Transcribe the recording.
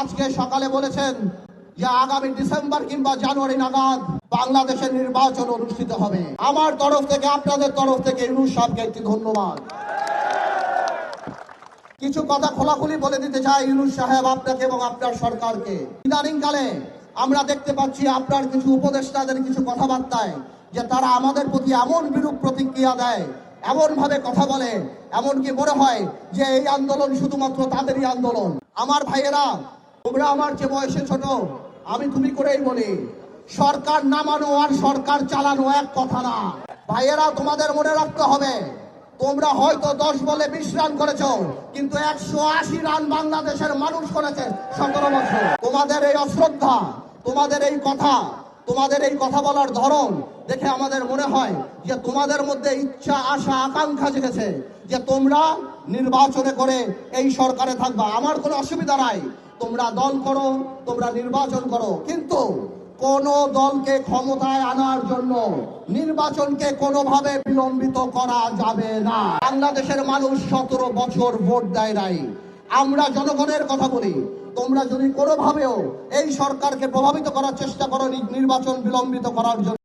আজকে সকালে বলেছেন যে আগামী ডিসেম্বর কিংবা জানুয়ারি নাগাদ বাংলাদেশের নির্বাচন অনুষ্ঠিত হবে। আমার তরফ থেকে, আপনাদের তরফ থেকে ইউনুস সাহেবকে একটি ধন্যবাদ। কিছু কথা খোলাখুলি বলে দিতে চাই ইউনুস সাহেব আপনাকে এবং আপনার সরকারকে। ইদানিং কালে আমরা দেখতে পাচ্ছি আপনার কিছু উপদেষ্টাদের কিছু কথাবার্তায় যে তারা আমাদের প্রতি এমন বিরূপ প্রতিক্রিয়া দেয় এমন ভাবে কথা বলে, এমনকি মনে হয় যে এই আন্দোলন শুধুমাত্র তাদেরই আন্দোলন। আমার ভাইয়েরা তোমরা আমার যে বয়সে ছোট, আমি তুমি করেই বলি, সরকার নামানো আর সরকার চালানো এক কথা না। ভাইয়েরা, তোমাদের মনে রাখতে হবে, তোমরা হয়তো দশ বলে বিশ রান করেছ, কিন্তু একশো আশি রান বাংলাদেশের মানুষ করেছে সতেরো বছর। তোমাদের এই অশ্রদ্ধা, তোমাদের এই কথা, তোমাদের এই কথা বলার ধরন দেখে আমাদের মনে হয় যে তোমাদের মধ্যে ইচ্ছা, আশা, আকাঙ্ক্ষা জেগেছে যে তোমরা নির্বাচনে করে এই সরকারে থাকবা। আমার কোনো অসুবিধা নাই। তোমরা দল করো, তোমরা নির্বাচন করো। কিন্তু কোন দলকে ক্ষমতায় আনার জন্য নির্বাচনকে কোনোভাবে বিলম্বিত করা যাবে না। বাংলাদেশের মানুষ সতেরো বছর ভোট দেয় নাই। আমরা জনগণের কথা বলি। তোমরা যদি কোনোভাবেও এই সরকারকে প্রভাবিত করার চেষ্টা করো, নির্বাচন বিলম্বিত করার জন্য।